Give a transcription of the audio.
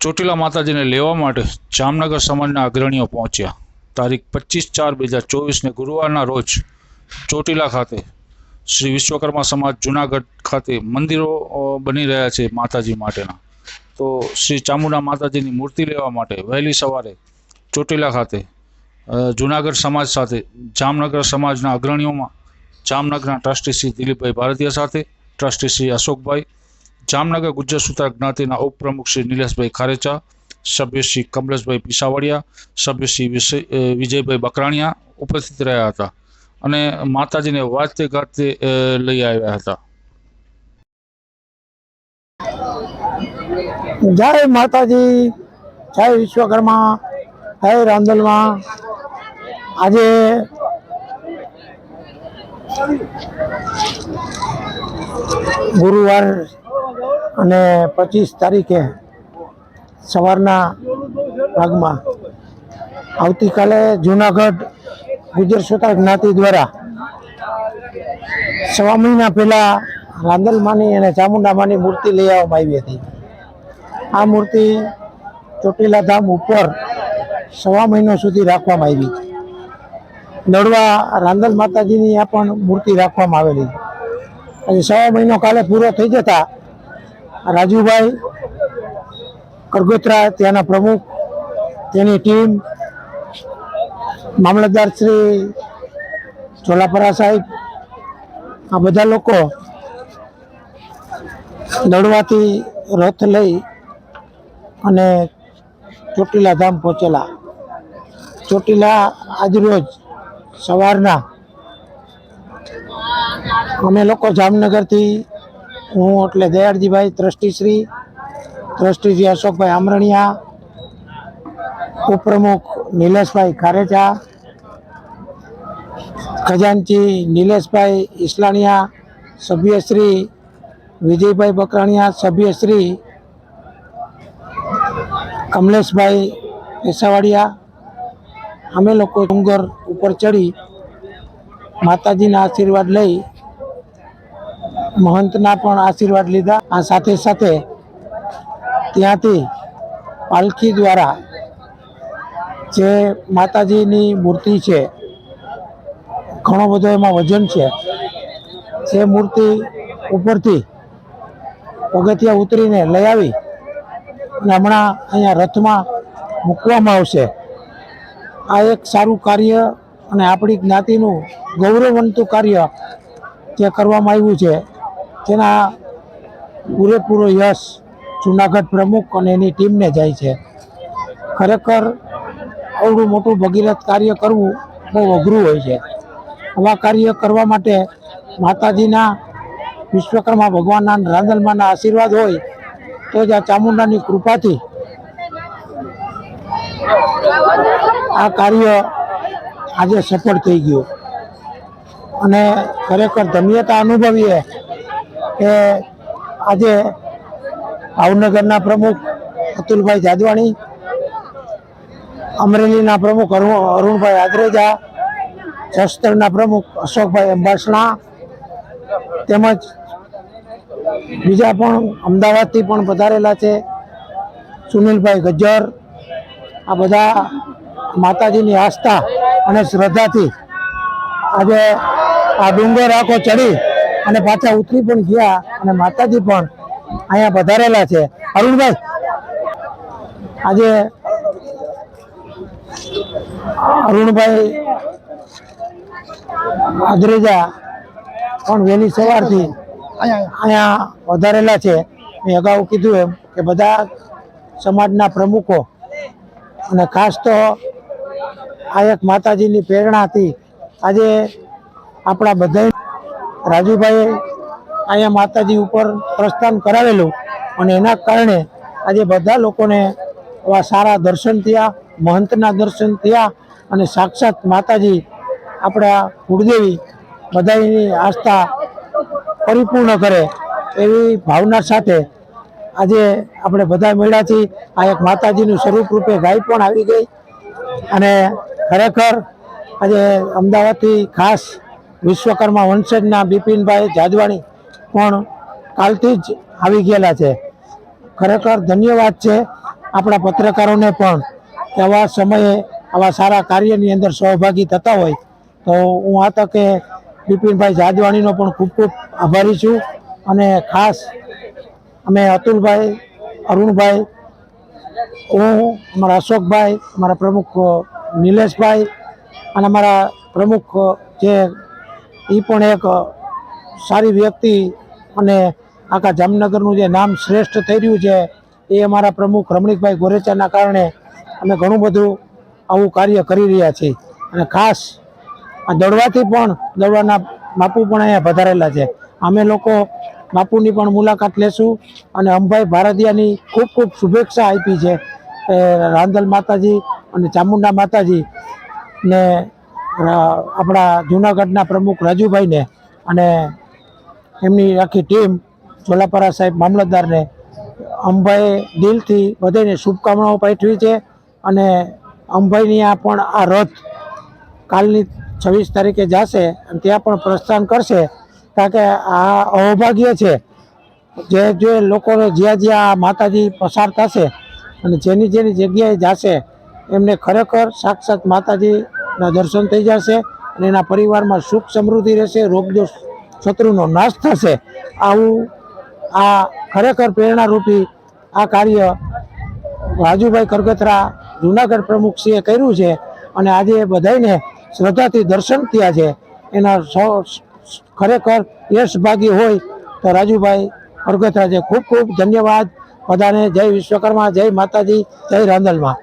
ચોટીલા માતાજીને લેવા માટે જામનગર સમાજના અગ્રણીઓ પહોંચ્યા. તારીખ પચીસ ચાર બે હજાર ચોવીસને ગુરુવારના રોજ ચોટીલા ખાતે શ્રી વિશ્વકર્મા સમાજ જુનાગઢ ખાતે મંદિરો બની રહ્યા છે માતાજી માટેના. તો શ્રી ચામુંડા માતાજીની મૂર્તિ લેવા માટે વહેલી સવારે ચોટીલા ખાતે જુનાગઢ સમાજ સાથે, જામનગર સમાજના અગ્રણીઓમાં જામનગરના ટ્રસ્ટી શ્રી દિલીપભાઈ ભારતીય સાથે, ટ્રસ્ટી શ્રી અશોકભાઈ જામનગર ગુજ્જર સુતાર જ્ઞાતિના ઉપપ્રમુખ શ્રી નિલેશભાઈ ખારેચા, સભ્ય શ્રી કમલેશભાઈ પીસાવાડિયા, સભ્ય શ્રી વિજયભાઈ બકરાણિયા ઉપસ્થિત રહ્યા હતા અને માતાજીને વાજતે ગાતે લઈ આવ્યા હતા. જય માતાજી, જય વિશ્વકર્મા, જય રાંદલમાં આજે ગુરુવાર અને પચીસ તારીખે સવારના ભાગમાં. આવતીકાલે જુનાગઢ ગુજર સોતા જ્ઞાતિ દ્વારા સવા મહિના પહેલાં રાંદલમાની અને ચામુંડામાની મૂર્તિ લઈ આવવામાં આવી હતી. આ મૂર્તિ ચોટીલા ધામ ઉપર સવા મહિનો સુધી રાખવામાં આવી હતી નડવા રાંદલ માતાજીની આ પણ મૂર્તિ રાખવામાં આવેલી આજે સવા મહિનો કાલે પૂરો થઈ જતા રાજુભાઈ કરગોત્રા ત્યાંના પ્રમુખ, તેની ટીમ, મામલતદાર શ્રી ચોલાપરા સાહેબ, આ બધા લોકો દડવાથી રથ લઈ અને ચોટીલા ધામ પહોંચેલા. ચોટીલા આજરોજ સવારના અમે લોકો જામનગરથી હું એટલે દયાળજીભાઈ ટ્રસ્ટીશ્રી ટ્રસ્ટીશ્રી અશોકભાઈ આમરણિયા, ઉપપ્રમુખ નિલેશભાઈ ખારેચા, ખજાનચી નિલેશભાઈ ઈસલાણિયા સભ્યશ્રી વિજયભાઈ બકરાણિયા, સભ્યશ્રી કમલેશભાઈ પેસાવાડિયા અમે લોકો ડુંગર ઉપર ચડી માતાજીના આશીર્વાદ લઈ મહંતના પણ આશીર્વાદ લીધા. આ સાથે સાથે ત્યાંથી પાલખી દ્વારા જે માતાજીની મૂર્તિ છે, ઘણો બધો એમાં વજન છે, જે મૂર્તિ ઉપરથી પગથિયા ઉતરીને લઈ આવી અને હમણાં અહીંયા રથમાં મૂકવામાં આવશે. આ એક સારું કાર્ય અને આપણી જ્ઞાતિનું ગૌરવવંતું કાર્ય જે કરવામાં આવ્યું છે. તેના પૂરેપૂરો યશ જુનાગઢ પ્રમુખ અને એની ટીમને જાય છે. ખરેખર આવડું મોટું ભગીરથ કાર્ય કરવું બહુ અઘરું હોય છે. આવા કાર્ય કરવા માટે માતાજીના વિશ્વકર્મા ભગવાનના રાંદલમાના આશીર્વાદ હોય તો જ આ ચામુંડાની કૃપાથી આ કાર્ય આજે સફળ થઈ ગયું. અને ખરેખર ધન્યતા અનુભવીએ કે આજે ભાવનગરના પ્રમુખ અતુલભાઈ જાદવાણી, અમરેલીના પ્રમુખ અરુ- અરુણભાઈ આદરેજા શસ્ત્રના પ્રમુખ અશોકભાઈ અંબાસણા તેમજ બીજા પણ અમદાવાદથી પણ પધારેલા છે સુનિલભાઈ ગજ્જર. આ બધા માતાજીની આસ્થા અને શ્રદ્ધાથી આજે આ ડુંગર આખો ચડી અને પાછા ઉતરી પણ ગયા અને માતાજી પણ અહીંયા પધારેલા છે. અરુણભાઈ, આજે અરુણભાઈ આદરેજા પણ વહેલી સવારથી અહીંયા વધારેલા છે. મેં અગાઉ કીધું એમ કે બધા સમાજના પ્રમુખો અને ખાસ તો આ એક માતાજીની પ્રેરણાથી આજે આપણા બધા રાજુભાઈએ અહીંયા માતાજી ઉપર પ્રસ્થાન કરાવેલું અને એના કારણે આજે બધા લોકોને આવા સારા દર્શન થયા, મહંતના દર્શન થયા અને સાક્ષાત માતાજી આપણા કુળદેવી બધાની આસ્થા પરિપૂર્ણ કરે એવી ભાવના સાથે આજે આપણે બધા મેળાથી આ એક માતાજીનું સ્વરૂપ રૂપે ગાય પણ આવી ગઈ અને ખરેખર આજે અમદાવાદથી ખાસ વિશ્વકર્મા વંશજના બિપિનભાઈ જાદવાણી પણ કાલથી જ આવી ગયેલા છે. ખરેખર ધન્યવાદ છે આપણા પત્રકારોને પણ કે આવા સમયે આવા સારા કાર્યની અંદર સહભાગી થતા હોય તો હું આ તકે બિપિનભાઈ જાદવાણીનો પણ ખૂબ ખૂબ આભારી છું અને ખાસ અમે અતુલભાઈ, અરુણભાઈ, હું, અમારા અશોકભાઈ, અમારા પ્રમુખ નિલેશભાઈ અને અમારા પ્રમુખ જે એ પણ એક સારી વ્યક્તિ અને આખા જામનગરનું જે નામ શ્રેષ્ઠ થઈ રહ્યું છે, એ અમારા પ્રમુખ રમણીકભાઈ ગોરેચાના કારણે અમે ઘણું બધું આવું કાર્ય કરી રહ્યા છીએ. અને ખાસ આ દોડવાથી પણ, દોડવાના બાપુ પણ અહીંયા પધારેલા છે. અમે લોકો બાપુની પણ મુલાકાત લેશું અને અંબાઈ ભારતીયાની ખૂબ ખૂબ શુભેચ્છા આપી છે, એ રાંદલ માતાજી અને ચામુંડા માતાજી ને આપણા જૂનાગઢના પ્રમુખ રાજુભાઈને અને એમની આખી ટીમ ચોલાપરા સાહેબ મામલતદારને અંભાઈ દિલથી બધાને શુભકામનાઓ પાઠવી છે અને અંભાઈની આ પણ આ રથ કાલની છવ્વીસ તારીખે જશે અને ત્યાં પણ પ્રસ્થાન કરશે. કારણ કે આ અવભાગ્ય છે જે જે લોકોને જ્યાં જ્યાં આ માતાજી પસાર થશે અને જેની જેની જગ્યાએ જશે એમને ખરેખર સાક્ષાત માતાજીના દર્શન થઈ જશે અને એના પરિવારમાં સુખ સમૃદ્ધિ રહેશે રોગદોષ શત્રુનો નાશ થશે. આવું આ ખરેખર પ્રેરણારૂપી આ કાર્ય રાજુભાઈ કરગતરા જુનાગઢ પ્રમુખશ્રીએ કર્યું છે અને આજે બધાને શ્રદ્ધાથી દર્શન થયા છે. એના ખરેખર યશભાગી હોય તો રાજુભાઈ કરગતરા છે ખૂબ ખૂબ ધન્યવાદ. બધાને જય વિશ્વકર્મા, જય માતાજી, જય રાંદલમાં